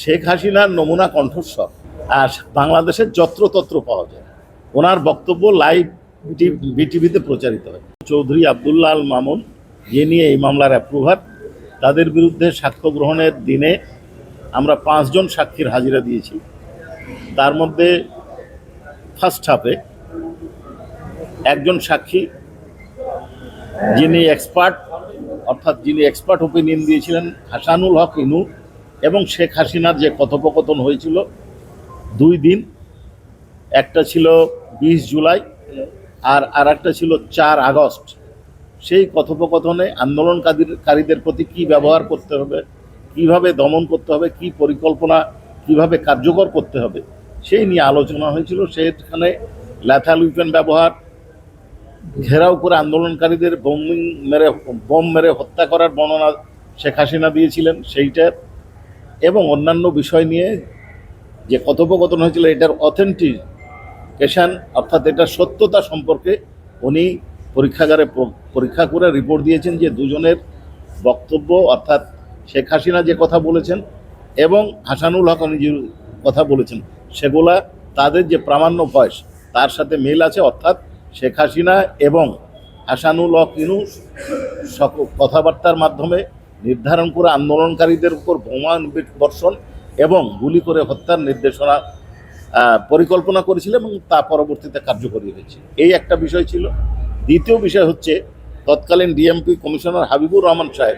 শেখ হাসিনার নমুনা কণ্ঠস্বর, আর বাংলাদেশের যত্রতত্র পাওয়া যায়। ওনার বক্তব্য লাইভ বিটিভিতে প্রচারিত হয়। চৌধুরী আবদুল্লাহ আল মামুন যে নিয়ে এই মামলার অ্যাপ্রুভার তাদের বিরুদ্ধে সাক্ষ্য গ্রহণের দিনে আমরা পাঁচজন সাক্ষীর হাজিরা দিয়েছি। তার মধ্যে ফার্স্ট হাফে একজন সাক্ষী, যিনি এক্সপার্ট অর্থাৎ যিনি এক্সপার্ট ওপিনিয়ন দিয়েছিলেন, হাসানুল হক ইনু। এবং শেখ হাসিনার যে কথোপকথন হয়েছিল দুই দিন, একটা ছিল বিশ জুলাই আর আর একটা ছিল চার আগস্ট। সেই কথোপকথনে আন্দোলনকারীদের প্রতি কি ব্যবহার করতে হবে, কীভাবে দমন করতে হবে, কি পরিকল্পনা, কীভাবে কার্যকর করতে হবে, সেই নিয়ে আলোচনা হয়েছিল। সেখানে ল্যাথাল উইপেন ব্যবহার, ঘেরাও করে আন্দোলনকারীদের বোমিং মেরে, বোম মেরে হত্যা করার বর্ণনা শেখ হাসিনা দিয়েছিলেন। সেইটার এবং অন্যান্য বিষয় নিয়ে যে কথোপকথন হয়েছিল, এটার অথেন্টিকেশন অর্থাৎ এটার সত্যতা সম্পর্কে উনি পরীক্ষাগারে পরীক্ষা করে রিপোর্ট দিয়েছেন যে দুজনের বক্তব্য, অর্থাৎ শেখ হাসিনা যে কথা বলেছেন এবং হাসানুল হক উনি যে কথা বলেছেন, সেগুলা তাদের যে প্রামাণ্য বয়স, তার সাথে মিল আছে, অর্থাৎ শেখ হাসিনা এবং হাসানুল হক ইনু কথাবার্তার মাধ্যমে নির্ধারণ করে আন্দোলনকারীদের উপর বোমা বর্ষণ এবং গুলি করে হত্যার নির্দেশনা পরিকল্পনা করেছিল এবং তা পরবর্তীতে কার্যকরী হয়েছে। এই একটা বিষয় ছিল। দ্বিতীয় বিষয় হচ্ছে তৎকালীন ডিএমপি কমিশনার হাবিবুর রহমান সাহেব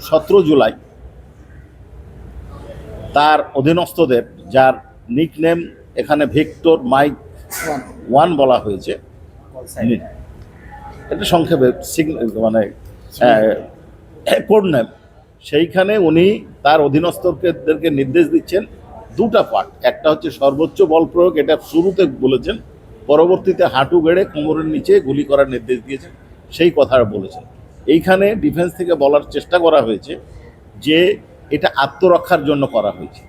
সতেরো জুলাই তার অধীনস্থদের যার নিকনেম এখানে ভিক্টর মাইক ওয়ান বলা হয়েছে। এটা সংক্ষেপে সিগন- মানে কোড নেম সেইখানে উনি তার অধীনস্থদেরকে নির্দেশ দিচ্ছেন দুটা পার্ট একটা হচ্ছে সর্বোচ্চ বল প্রয়োগ, এটা শুরুতে বলেছেন, পরবর্তীতে হাঁটু গেড়ে কোমরের নিচে গুলি করার নির্দেশ দিয়েছেন, সেই কথাটা বলেছেন। এইখানে ডিফেন্স থেকে বলার চেষ্টা করা হয়েছে যে এটা আত্মরক্ষার জন্য করা হয়েছে।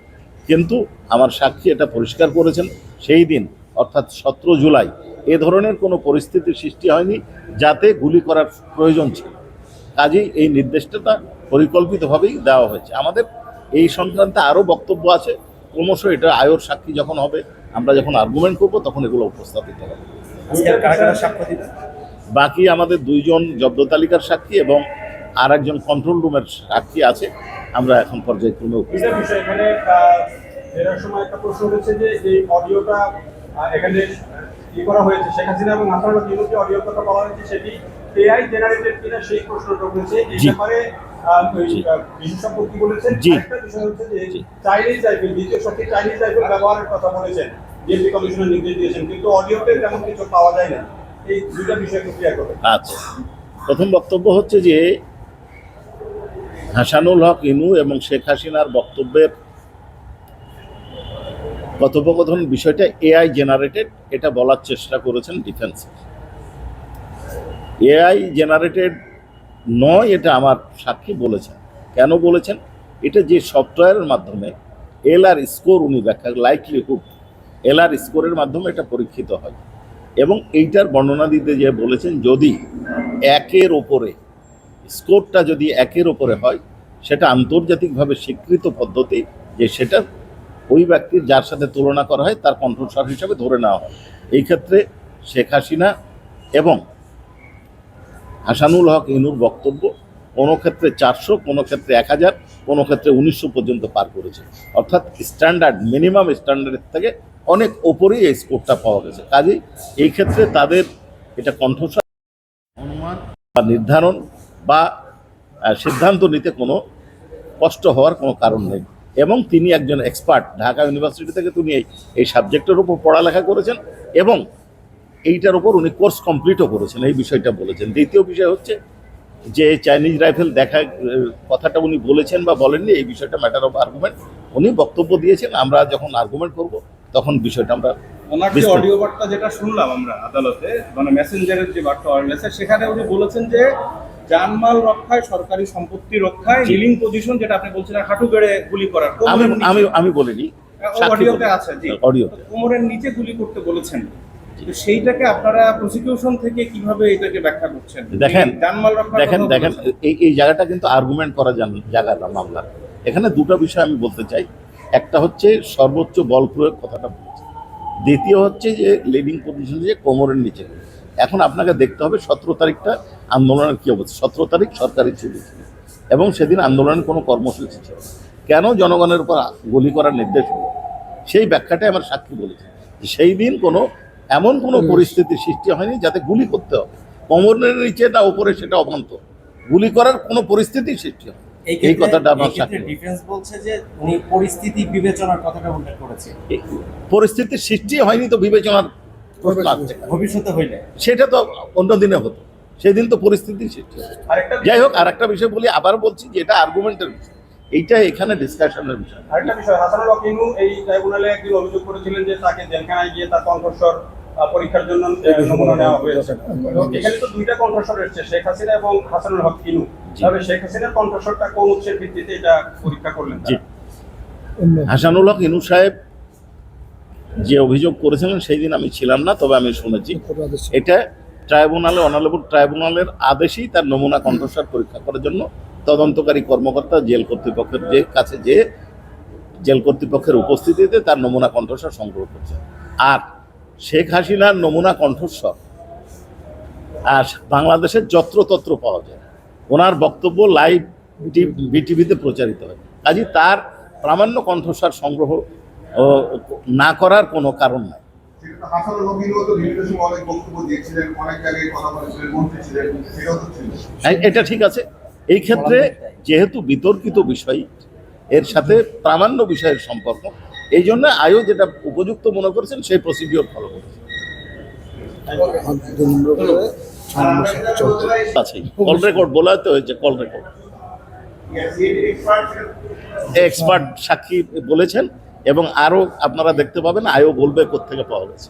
কিন্তু আমার সাক্ষী এটা পরিষ্কার করেছেন, সেই দিন, অর্থাৎ সতেরো জুলাই, এ ধরনের কোনো পরিস্থিতির সৃষ্টি হয়নি যাতে গুলি করার প্রয়োজন ছিল। কাজেই এই নির্দেশটা পরিকল্পিতভাবেই দেওয়া হয়েছে। আমাদের এই সংক্রান্তে আরও বক্তব্য আছে। ক্রমশ এটা আয়র সাক্ষী যখন হবে আমরা যখন আর্গুমেন্ট করব তখন এগুলো উপস্থাপিত হবে। বাকি আমাদের দুইজন জব্দ তালিকার সাক্ষী এবং আর একজন কন্ট্রোল রুমের সাক্ষী আছে। আমরা এখন পর্যায়ক্রমে উপস্থিত। ই করা হয়েছে। শেখ হাসিনা এবং হাসানুল যে অডিও কথা বলা হয়েছে সেটি এআই জেনারেটেড কিনা সেই প্রশ্নটা উঠেছে। এই ব্যাপারে আহ, ওই, জি। আহ, বিশেষজ্ঞ কি বলেছেন? জি। বিষয় হচ্ছে যে চাইনিজ রাইফেল দ্বিতীয় শক্তি চাইনিজ রাইফেল ব্যবহারের কথা বলেছেন। ডিএমপি কমিশনার নির্দেশ দিয়েছেন কিন্তু অডিওতে তেমন কিছু পাওয়া যায় না। এই দুইটা বিষয় ক্লিয়ার আচ্ছা। প্রথম বক্তব্য হচ্ছে যে হাসানুল হক ইনু এবং শেখ হাসিনার বক্তব্যের কথোপকথন বিষয়টা এআই জেনারেটেড এটা বলার চেষ্টা করেছেন ডিফেন্স এআই জেনারেটেড নয়, এটা আমার সাক্ষী বলেছেন। কেন বলেছেন? এটা যে সফটওয়্যারের মাধ্যমে এল আর স্কোর উনি ব্যাখ্যা লাইকলিহুড এল আর স্কোরের মাধ্যমে এটা পরীক্ষিত হয়। এবং এইটার বর্ণনা দিতে যে বলেছেন, যদি একের ওপরে স্কোরটা যদি একের ওপরে হয়, সেটা আন্তর্জাতিকভাবে স্বীকৃত পদ্ধতি যে সেটা ওই ব্যক্তির যার সাথে তুলনা করা হয় তার কণ্ঠস্বর হিসাবে ধরে নেওয়া হয়। এই ক্ষেত্রে শেখ হাসিনা এবং হাসানুল হক ইনুর বক্তব্য কোনো ক্ষেত্রে চারশো, কোনো ক্ষেত্রে এক হাজার, কোনো ক্ষেত্রে উনিশশো পর্যন্ত পার করেছে। অর্থাৎ স্ট্যান্ডার্ড মিনিমাম স্ট্যান্ডার্ডের থেকে অনেক ওপরেই এই স্কোরটা পাওয়া গেছে। কাজেই এই ক্ষেত্রে তাদের এটা কণ্ঠস্বর অনুমান বা নির্ধারণ বা সিদ্ধান্ত নিতে কোনো কষ্ট হওয়ার কোনো কারণ নেই। এবং তিনি একজন এক্সপার্ট ঢাকা ইউনিভার্সিটি থেকে তিনি এই সাবজেক্টের উপর পড়ালেখা করেছেন এবং এইটার উপর উনি কোর্স কমপ্লিটও করেছেন এই বিষয়টা বলেছেন। দ্বিতীয় বিষয় হচ্ছে যে চাইনিজ রাইফেল দেখা কথাটা উনি বলেছেন বা বলেননি এই বিষয়টা ম্যাটার অফ আর্গুমেন্ট উনি বক্তব্য দিয়েছেন। আমরা যখন আর্গুমেন্ট করব তখন বিষয়টা আমরা ওনার যে অডিও বার্তা যেটা শুনলাম আমরা আদালতে মানে মেসেঞ্জারের যে বার্তা সেখানে উনি বলেছেন যে জানমাল রক্ষায় সরকারি সম্পত্তি রক্ষায়। হিলিং পজিশন যেটা আপনি বলছিলেন হাঁটু গেড়ে গুলি করার। আমি আমি আমি বলিনি। অডিওতে আছে জি। অডিওতে। কোমরের নিচে গুলি করতে বলেছেন। তো সেইটাকে আপনারা প্রসিকিউশন থেকে কীভাবে এটাকে ব্যাখ্যা করছেন? দেখেন, জানমাল রক্ষার দেখেন দেখেন এই এই জায়গাটা কিন্তু আর্গুমেন্ট করা জায়গা না মামলার এখানে দুটো বিষয় আমি বলতে চাই। একটা হচ্ছে সর্বোচ্চ বল প্রয়োগ কথাটা দ্বিতীয় হচ্ছে যে লিডিং পজিশন যে কোমরের নিচে। এখন আপনাকে দেখতে হবে সতেরো তারিখটা আন্দোলনের কী অবস্থা। সতেরো তারিখ সরকারি ছুটি। ছিল এবং সেদিন আন্দোলনের কোনো কর্মসূচি ছিল কেন জনগণের উপর গুলি করার নির্দেশ হলো? সেই ব্যাখ্যাটাই আমার সাক্ষী বলেছে সেই দিন কোনো এমন কোনো পরিস্থিতির সৃষ্টি হয়নি যাতে গুলি করতে হবে। কোমরের নিচে না ওপরে সেটা অবান্ত গুলি করার কোনো পরিস্থিতি সৃষ্টি হয় এই কথাটা আমার ডিফেন্স বলছে যে উনি পরিস্থিতি বিবেচনার কথাটা উল্লেখ করেছে। পরিস্থিতির সৃষ্টি হয়নি তো বিবেচনার? ভবিষ্যতে হইলে। সেটা তো অন্য দিনে হতো। সেদিন তো পরিস্থিতির সৃষ্টি যাই হোক আর একটা বিষয় বলি আবার বলছি যে এটা আর্গুমেন্টের বিষয়। এইটা এখানে ডিসকাশনের বিষয়। আরেকটা বিষয় হাসানুল এই ট্রাইব্যুনালে একদিন অভিযোগ করেছিলেন যে তাকে জেলখানায় গিয়ে তার কণ্ঠস্বর পরীক্ষার জন্য নমুনা নেওয়া হয়েছে। এখানে তো দুইটা কণ্ঠস্বর এসেছে শেখ হাসিনা এবং হাসানুল হক জি। তবে শেখ হাসিনার কণ্ঠস্বরটা কোন উৎসের ভিত্তিতে এটা পরীক্ষা করলেন হাসানুল হক ইনু সাহেব যে অভিযোগ করেছিলেন সেই দিন আমি ছিলাম না তবে আমি শুনেছি। এটা ট্রাইব্যুনালে অনালেবল ট্রাইব্যুনালের আদেশেই তার নমুনা কণ্ঠস্বর পরীক্ষা করার জন্য তদন্তকারী কর্মকর্তা জেল কর্তৃপক্ষের যে কাছে যে জেল কর্তৃপক্ষের উপস্থিতিতে তার নমুনা কণ্ঠস্বর সংগ্রহ করছে। আর শেখ হাসিনার নমুনা কণ্ঠস্বর। আর বাংলাদেশের যত্রতত্র পাওয়া যায়। ওনার বক্তব্য লাইভ বিটিভিতে প্রচারিত হয়। কাজে তার প্রামাণ্য কণ্ঠস্বর সংগ্রহ না করার কোনো কারণ নাই। হ্যাঁ, এটা ঠিক আছে। এই ক্ষেত্রে যেহেতু বিতর্কিত বিষয় এর সাথে প্রামাণ্য বিষয়ের সম্পর্ক এই জন্য আয়ও যেটা উপযুক্ত মনে করছেন, সেই প্রসিডিওর ফলো করছে। আছেই কল রেকর্ড বলাতে হয়েছে কল রেকর্ড এক্সপার্ট সাক্ষী বলেছেন, এবং আরও আপনারা দেখতে পাবেন আয়ও বলবে কোথেকে পাওয়া গেছে।